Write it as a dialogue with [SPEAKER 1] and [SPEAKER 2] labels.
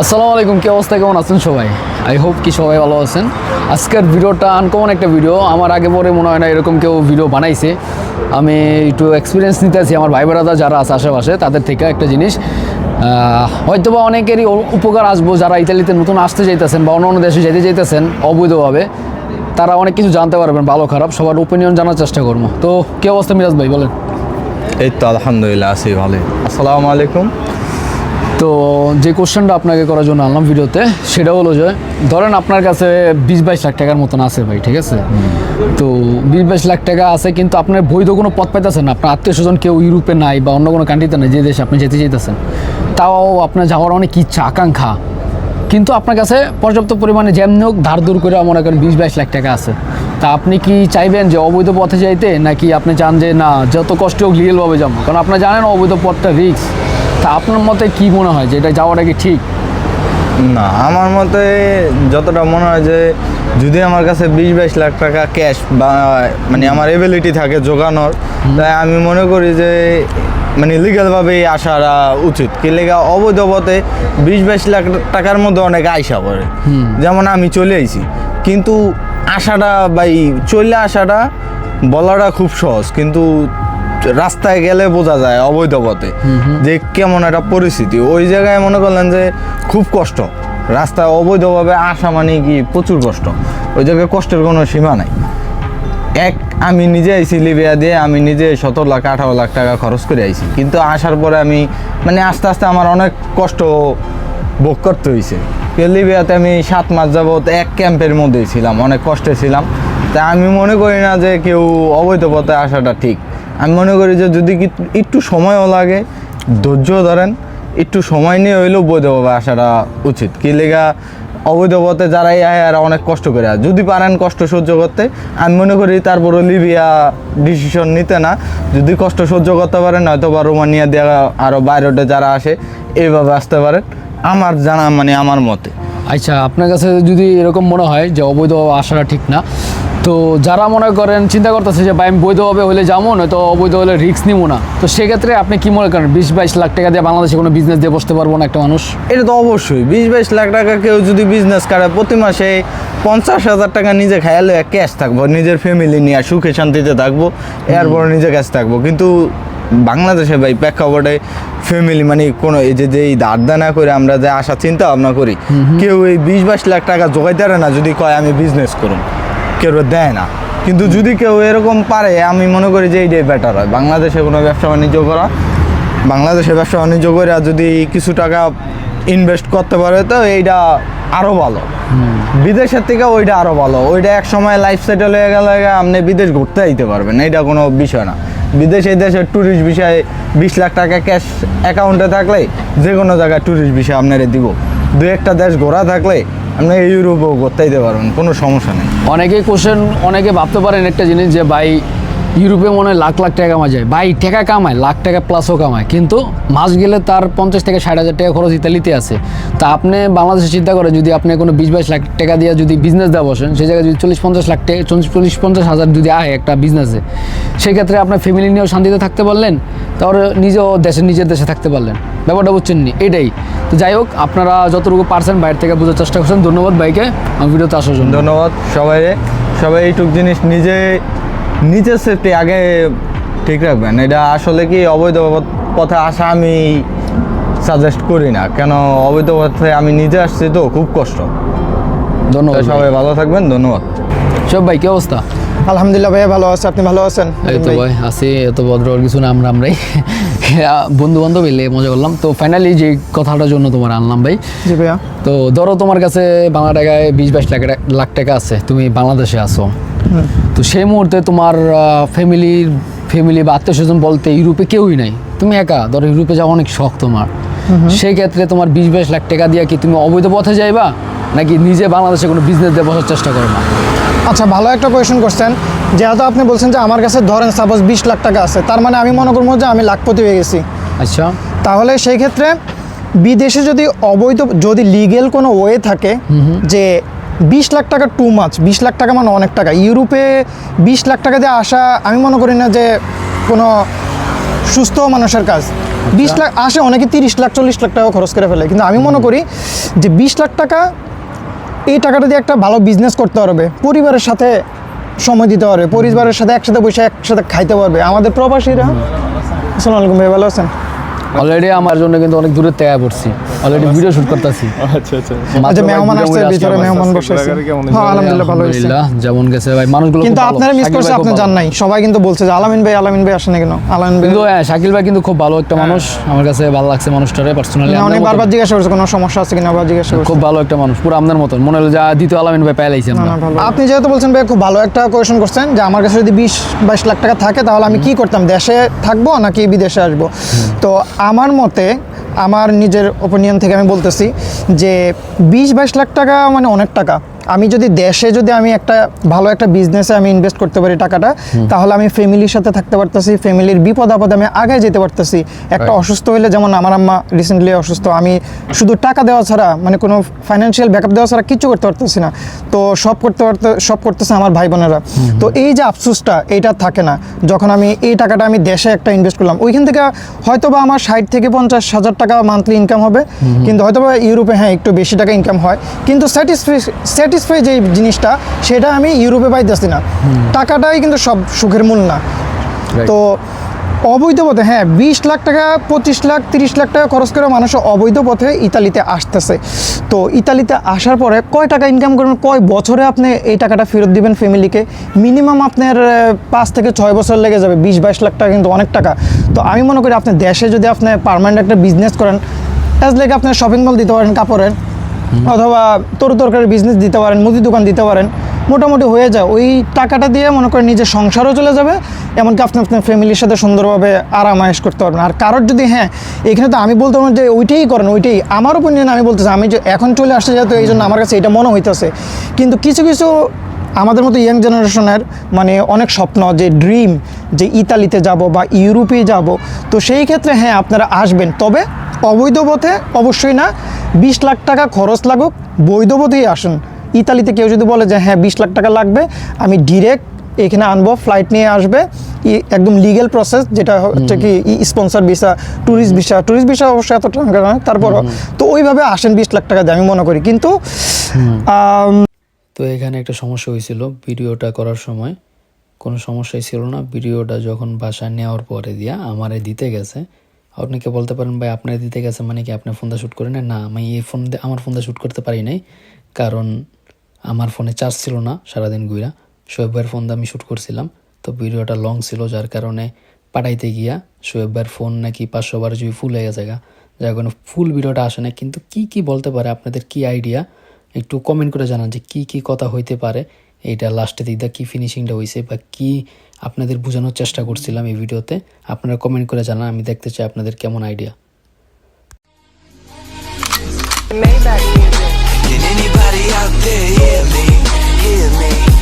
[SPEAKER 1] আসসালামু আলাইকুম, কি অবস্থা? কেমন আছেন সবাই? আই হোপ কি সবাই ভালো আছেন। আজকের ভিডিওটা আনকমন একটা ভিডিও আমার আগে পরে মনে হয় না এরকম কেউ ভিডিও বানাইছে। আমি একটু এক্সপিরিয়েন্স নিতে আছি আমার ভাই বেড়াদা যারা আছে আশেপাশে, তাদের থেকে একটা জিনিস। হয়তোবা অনেকেরই উপকার আসব যারা ইতালিতে নতুন আসতে চাইতেছেন বা অন্য অন্য দেশে যেতে চাইতেছেন অবৈধভাবে। তারা অনেক কিছু জানতে পারবেন, ভালো খারাপ, সবার ওপিনিয়ন জানার চেষ্টা করব। তো কি অবস্থা মিরাজ ভাই, বলেন।
[SPEAKER 2] এই তো আলহামদুলিল্লাহ, আছি ভালো আসসালামু আলাইকুম।
[SPEAKER 1] তো যে কোশ্চেনটা আপনাকে করার জন্য আনলাম ভিডিওতে, সেটা হলো যে, ধরেন আপনার কাছে বিশ বাইশ লাখ টাকার মতন আছে ভাই, ঠিক আছে? তো বিশ বাইশ লাখ টাকা আছে, কিন্তু আপনার বৈধ কোনো পথ পাইতেছেন না, আপনার আত্মীয় স্বজন কেউ ইউরোপে নাই বা অন্য কোনো কান্ট্রিতে নাই, যে দেশে আপনি যেতে চাইতেছেন, তাও আপনার যাওয়ার অনেক ইচ্ছা, আকাঙ্ক্ষা। কিন্তু আপনার কাছে পর্যাপ্ত পরিমাণে যেমনি হোক ধার দূর করে মনে করেন বিশ বাইশ লাখ টাকা আছে। তা আপনি কি চাইবেন যে অবৈধ পথে যাইতে, নাকি আপনি চান যে না, যত কষ্ট হোক লিগেলভাবে যাব? কারণ আপনার জানেন অবৈধ পথটা রিস্ক তা আপনার মতে কি মনে হয় যে এটা যাওয়াটা কি ঠিক?
[SPEAKER 2] না আমার মতে যতটা মনে হয় যে যদি আমার কাছে বিশ বাইশ লাখ টাকা ক্যাশ বা মানে আমার এবিলিটি থাকে জোগানোর তাই আমি মনে করি যে মানে লিগালভাবেই আসাটা উচিত। কি লেগা অবৈধ পথে বিশ বাইশ লাখ টাকার মধ্যে অনেক আইসা পড়ে। যেমন আমি চলে আইছি। কিন্তু আসাটা বাই চলে আসাটা বলাটা খুব সহজ। কিন্তু রাস্তায় গেলে বোঝা যায় অবৈধ পথে যে কেমন একটা পরিস্থিতি। ওই জায়গায় মনে করলেন যে খুব কষ্ট। রাস্তায় অবৈধভাবে আসা মানে কি প্রচুর কষ্ট। ওই জায়গায় কষ্টের কোনো সীমা নাই। এক, আমি নিজে আইছি লিবিয়া দিয়ে, আমি নিজে সতেরো লাখ, আঠারো লাখ টাকা খরচ করে আইছি। কিন্তু আসার পরে আমি মানে আস্তে আস্তে আমার অনেক কষ্ট ভোগ করতে হয়েছে লিবিয়াতে আমি সাত মাস যাবত এক ক্যাম্পের মধ্যেই ছিলাম, অনেক কষ্টে ছিলাম। তা আমি মনে করি না যে কেউ অবৈধ পথে আসাটা ঠিক। আমি মনে করি যে যদি একটু সময়ও লাগে ধৈর্য ধরেন, একটু সময় নিয়ে হইলেও বৈধভাবে আসাটা উচিত। কি লেগা অবৈধ যারাই আয় আর অনেক কষ্ট করে আর যদি পারেন কষ্ট সহ্য করতে, আমি মনে করি তারপরে লিবিয়া ডিসিশন নিতে না। যদি কষ্ট সহ্য করতে পারেন হয়তো বা রোমানিয়া দেওয়া আরও বাইরেতে যারা আসে, এইভাবে আসতে পারেন। আমার জানা মানে আমার মতে।
[SPEAKER 1] আচ্ছা আপনার কাছে যদি এরকম মনে হয় যে অবৈধভাবে আসাটা ঠিক না তো যারা মনে করেন চিন্তা করতেছে যে ভাই আমি বৈধভাবে হলে যাব নয়তো অবৈধ হলে রিস্ক নিব না। তো সেক্ষেত্রে আপনি কি মনে করেন বিশ বাইশ লাখ টাকা দিয়ে বাংলাদেশে কোনো বিজনেস দিয়ে বসতে পারব না একটা মানুষ?
[SPEAKER 2] এটা তো অবশ্যই। বিশ বাইশ লাখ টাকা কেউ যদি বিজনেস করে প্রতি মাসে পঞ্চাশ হাজার টাকা নিজে খায়ালে ক্যাশ থাকব নিজের ফ্যামিলি নিয়ে সুখে শান্তিতে থাকব এরপর নিজে ক্যাশ থাকব। কিন্তু বাংলাদেশে ভাই প্রেক্ষাপটে ফ্যামিলি মানে কোনো এই যে এই ধার দানা করে আমরা যে আশা চিন্তা ভাবনা করি কেউ এই বিশ বাইশ লাখ টাকা জোগাইতে পারে না যদি কয় আমি বিজনেস করুন কেউ দেয় না। কিন্তু যদি কেউ এরকম পারে, আমি মনে করি যে এইটাই বেটার হয়। বাংলাদেশে কোনো ব্যবসা বাণিজ্য করা, বাংলাদেশে ব্যবসা বাণিজ্য করে যদি কিছু টাকা ইনভেস্ট করতে পারে, তো এইটা আরও ভালো। বিদেশের থেকে ওইটা আরও ভালো। ওইটা এক সময় লাইফ সেটেল হয়ে গেলে আপনি বিদেশ ঘুরতে যেতে পারবেন, এইটা কোনো বিষয় না। বিদেশে দেশের ট্যুরিস্ট বিষয়ে বিশ লাখ টাকা ক্যাশ অ্যাকাউন্টে থাকলে যে কোনো জায়গায় ট্যুরিস্ট বিষয় আপনারা দিব। দু একটা দেশ ঘোরা থাকলে আপনি ইউরোপও যেতে পারবেন, কোনো সমস্যা নেই।
[SPEAKER 1] অনেকে কোশ্চেন অনেকে ভাবতে পারেন একটা জিনিস যে, ভাই, ইউরোপে মনে হয় লাখ লাখ টাকা কামা যায়। ভাই, টাকা কামায়, লাখ টাকা প্লাসও কামায়। কিন্তু মাস গেলে তার পঞ্চাশ থেকে ষাট হাজার টাকা খরচ ইতালিতে আছে। তা আপনি বাংলাদেশে চিন্তা করেন, যদি আপনি কোনো বিশ বাইশ লাখ টাকা দিয়ে যদি বিজনেস দেওয়া বসেন সেই জায়গায় যদি চল্লিশ পঞ্চাশ লাখ টাকা, চল্লিশ, পঞ্চাশ হাজার যদি আয় একটা বিজনেসে সেক্ষেত্রে আপনার ফ্যামিলি নিয়েও শান্তিতে থাকতে পারলেন। তারপরে নিজেও দেশে নিজের দেশে থাকতে পারলেন। ব্যাপারটা বুঝছেন নি এটাই। তো যাই হোক আপনারা যতটুকু পারছেন বাইরে থেকে বোঝার চেষ্টা করছেন। ধন্যবাদ ভাইকে আমার ভিডিওতে আসার জন্য।
[SPEAKER 2] ধন্যবাদ সবাই সবাই এইটুক জিনিস নিজে নিজের সেফটি আগে ঠিক রাখবেন। এটা আসলে কি অবৈধ পথে আসা আমি সাজেস্ট করি না। কেন অবৈধ পথে আমি নিজে আসছি তো খুব কষ্ট।
[SPEAKER 1] ধন্যবাদ
[SPEAKER 2] সবাই ভালো থাকবেন ধন্যবাদ।
[SPEAKER 1] সব ভাই কি অবস্থা?
[SPEAKER 3] আলহামদুলিল্লাহ ভাইয়া ভালো আছে আপনি ভালো আছেন?
[SPEAKER 1] এই তো ভাই আছি এত ভদ্র আর কিছু না আমরা আমরাই বন্ধু বান্ধব এলে মজা করলাম। তো ফাইনালি যে কথাটার জন্য তোমার আনলাম ভাই।
[SPEAKER 3] জি ভাইয়া।
[SPEAKER 1] তো ধরো তোমার কাছে বাংলা টাকায় বিশ বাইশ লাখ টাকা- লাখ টাকা আছে তুমি বাংলাদেশে আসো তো সেই মুহূর্তে তোমার ফ্যামিলির ফ্যামিলি বা আত্মীয় স্বজন বলতে ইউরোপে কেউই নাই। তুমি একা ধরো ইউরোপে যাওয়া অনেক শখ তোমার। সেই ক্ষেত্রে তোমার বিশ বাইশ লাখ টাকা দিয়ে কি তুমি অবৈধ পথে যাইবা? নাকি নিজে বাংলাদেশে কোনো বিজনেস দিয়ে বসার চেষ্টা করবা?
[SPEAKER 3] আচ্ছা ভালো একটা কোয়েশন করছেন। যেহেতু আপনি বলছেন যে আমার কাছে ধরেন সাপোজ বিশ লাখ টাকা আছে তার মানে আমি মনে করব যে আমি লাখপতি হয়ে গেছি।
[SPEAKER 1] আচ্ছা।
[SPEAKER 3] তাহলে সেই ক্ষেত্রে বিদেশে যদি অবৈধ যদি লিগেল কোনো ওয়ে থাকে যে বিশ লাখ টাকা টু মাছ বিশ লাখ টাকা মানে অনেক টাকা। ইউরোপে বিশ লাখ টাকা দিয়ে আসা আমি মনে করি না যে কোনো সুস্থ মানুষের কাজ। বিশ লাখ আসে অনেকে তিরিশ লাখ চল্লিশ লাখ টাকা খরচ করে ফেলে। কিন্তু আমি মনে করি যে বিশ লাখ টাকা এই টাকাটা দিয়ে একটা ভালো বিজনেস করতে পারবে, পরিবারের সাথে সময় দিতে পারবে, পরিবারের সাথে একসাথে বসে একসাথে খাইতে পারবে। আমাদের প্রবাসীরা, আসসালামু আলাইকুম ভাই, ভালো আছেন?
[SPEAKER 1] অলরেডি আমার জন্য কিন্তু অনেক দূরে ত্যাগ পড়ছি অলরেডি ভিডিও শুট করতেছি।
[SPEAKER 4] আচ্ছা আচ্ছা।
[SPEAKER 3] আচ্ছা মেহমান
[SPEAKER 1] ভাই
[SPEAKER 3] আসছে ভিতরে মেহমান বসে আছে। হ্যাঁ আলহামদুলিল্লাহ ভালো হয়েছে।
[SPEAKER 1] যেমন গেছে ভাই মানুষগুলো
[SPEAKER 3] কিন্তু আপনারা মিস করছে আপনি জান নাই। সবাই কিন্তু বলছে যে আলামিন ভাই আলামিন ভাই আসে না কেন? আলামিন ভাই
[SPEAKER 1] কিন্তু হ্যাঁ, শাকিল ভাই কিন্তু খুব ভালো একটা মানুষ। আমার কাছে ভালো লাগছে মানুষটারে পার্সোনালি
[SPEAKER 3] অনেক বারবার জিজ্ঞাসা করছে কোনো সমস্যা আছে কিনা? আবার জিজ্ঞাসা করছে।
[SPEAKER 1] খুব ভালো একটা মানুষ পুরো আপনার মতন। মনে হলো যে দ্বিতীয় আলামিন ভাই পাইলাইছি আমরা।
[SPEAKER 3] আপনি যেহেতু বলছেন ভাই খুব ভালো একটা কোয়েশন করছেন যে আমার কাছে যদি বিশ বাইশ লাখ টাকা থাকে তাহলে আমি কি করতাম? দেশে থাকব নাকি বিদেশে আসব? তো আমার মতে আমার নিজের ওপিনিয়ন থেকে আমি বলতেছি যে বিশ বাইশ লাখ টাকা মানে অনেক টাকা। আমি যদি দেশে যদি আমি একটা ভালো একটা বিজনেসে আমি ইনভেস্ট করতে পারি টাকাটা তাহলে আমি ফ্যামিলির সাথে থাকতে পারতেছি ফ্যামিলির বিপদ আপদে আমি আগে যেতে পারতেছি। একটা অসুস্থ হলে যেমন আমার আম্মা রিসেন্টলি অসুস্থ আমি শুধু টাকা দেওয়া ছাড়া মানে কোনো ফাইন্যান্সিয়াল ব্যাকআপ দেওয়া ছাড়া কিছু করতে পারতেছি না। তো সব করতে পারতে সব করতেছে আমার ভাই বোনেরা তো এই যে আফসোসটা এইটা থাকে না। যখন আমি এই টাকাটা আমি দেশে একটা ইনভেস্ট করলাম ওইখান থেকে হয়তো বা আমার ষাট থেকে পঞ্চাশ হাজার টাকা মান্থলি ইনকাম হবে। কিন্তু হয়তো বা ইউরোপে হ্যাঁ একটু বেশি টাকা ইনকাম হয়। কিন্তু স্যাটিসফাই স্যাটিসফাই যে জিনিসটা সেটা আমি ইউরোপে পাইতেছি না। টাকাটাই কিন্তু সব সুখের মূল না। তো অবৈধ পথে হ্যাঁ বিশ লাখ টাকা পঁচিশ লাখ তিরিশ লাখ টাকা খরচ করে মানুষ অবৈধ পথে ইতালিতে আসতেছে। তো ইতালিতে আসার পরে কয় টাকা ইনকাম করবেন কয় বছরে আপনি এই টাকাটা ফেরত দিবেন ফ্যামিলিকে মিনিমাম আপনার পাঁচ থেকে ছয় বছর লেগে যাবে বিশ বাইশ লাখ টাকা কিন্তু অনেক টাকা। তো আমি মনে করি আপনি দেশে যদি আপনি পারমানেন্ট একটা বিজনেস করেন অ্যাজ লাইক আপনি শপিং মল দিতে পারেন কাপড়ের অথবা তরু তরকারি বিজনেস দিতে পারেন, মুদি দোকান দিতে পারেন, মোটামুটি হয়ে যায়। ওই টাকাটা দিয়ে মনে করেন নিজের সংসারও চলে যাবে, এমনকি আপনি আপনার ফ্যামিলির সাথে সুন্দরভাবে আরামায়েশ করতে পারবেন। আর কারোর যদি হ্যাঁ এখানে তো আমি বলতে যে ওইটাই করেন, ওইটাই। আমার ওপিনিয়ন আমি বলতেছি, আমি যে এখন চলে আসতে আসছে যেহেতু এই জন্য আমার কাছে এটা মনে হইতেছে। কিন্তু কিছু কিছু আমাদের মতো ইয়াং জেনারেশনের মানে অনেক স্বপ্ন, যে ড্রিম যে ইতালিতে যাব বা ইউরোপে যাব, তো সেই ক্ষেত্রে হ্যাঁ আপনারা আসবেন। তবে অবৈধ পথে অবশ্যই না বিশ লাখ টাকা খরচ লাগুক বৈধ পথেই আসুন। ইতালিতে কেউ যদি বলে যে হ্যাঁ বিশ লাখ টাকা লাগবে আমি ডিরেক্ট এখানে আনব ফ্লাইট নিয়ে আসবে। একদম লিগেল প্রসেস যেটা হচ্ছে কি sponsor visa tourist visa tourist visa অবশ্যই এত টাকা নয় তারপরও তো ওইভাবে আসেন বিশ লাখ টাকা দিয়ে আমি মনে করি। কিন্তু
[SPEAKER 5] তো এখানে একটা সমস্যা হয়েছিল ভিডিওটা করার সময়। কোনো সমস্যাই ছিল না ভিডিওটা যখন বাসায় নেওয়ার পরে দিয়া আমারে দিতে গেছে। আপনাকে বলতে পারেন, ভাই, আপনার দিতে গেছে মানে কি আপনি ফোনটা শ্যুট করেন না, আমি এই ফোন আমার ফোনটা শ্যুট করতে পারি নাই। কারণ আমার ফোনে চার্জ ছিল না সারাদিন ঘুরা শোয়েব ভাইয়ের ফোন দিয়ে আমি শ্যুট করছিলাম। তো ভিডিওটা লং ছিল, যার কারণে পাঠাইতে গিয়া শোয়েব ভাইয়ের ফোন নাকি পাঁচশো বার জিবি ফুল হয়ে গেছে গা, যার কারণে ফুল ভিডিওটা আসে না কিন্তু কি কি বলতে পারে, আপনাদের কি আইডিয়া একটু কমেন্ট করে জানান যে কি কি কথা হইতে পারে। এইটা লাস্টে দিকটা কী ফিনিশিংটা হয়েছে বা কি আপনাদের বোঝানোর চেষ্টা করছিলাম এই ভিডিওতে আপনারা কমেন্ট করে জানান, আমি দেখতে চাই আপনাদের কেমন idea
[SPEAKER 6] Can anybody out there hear me? Hear me?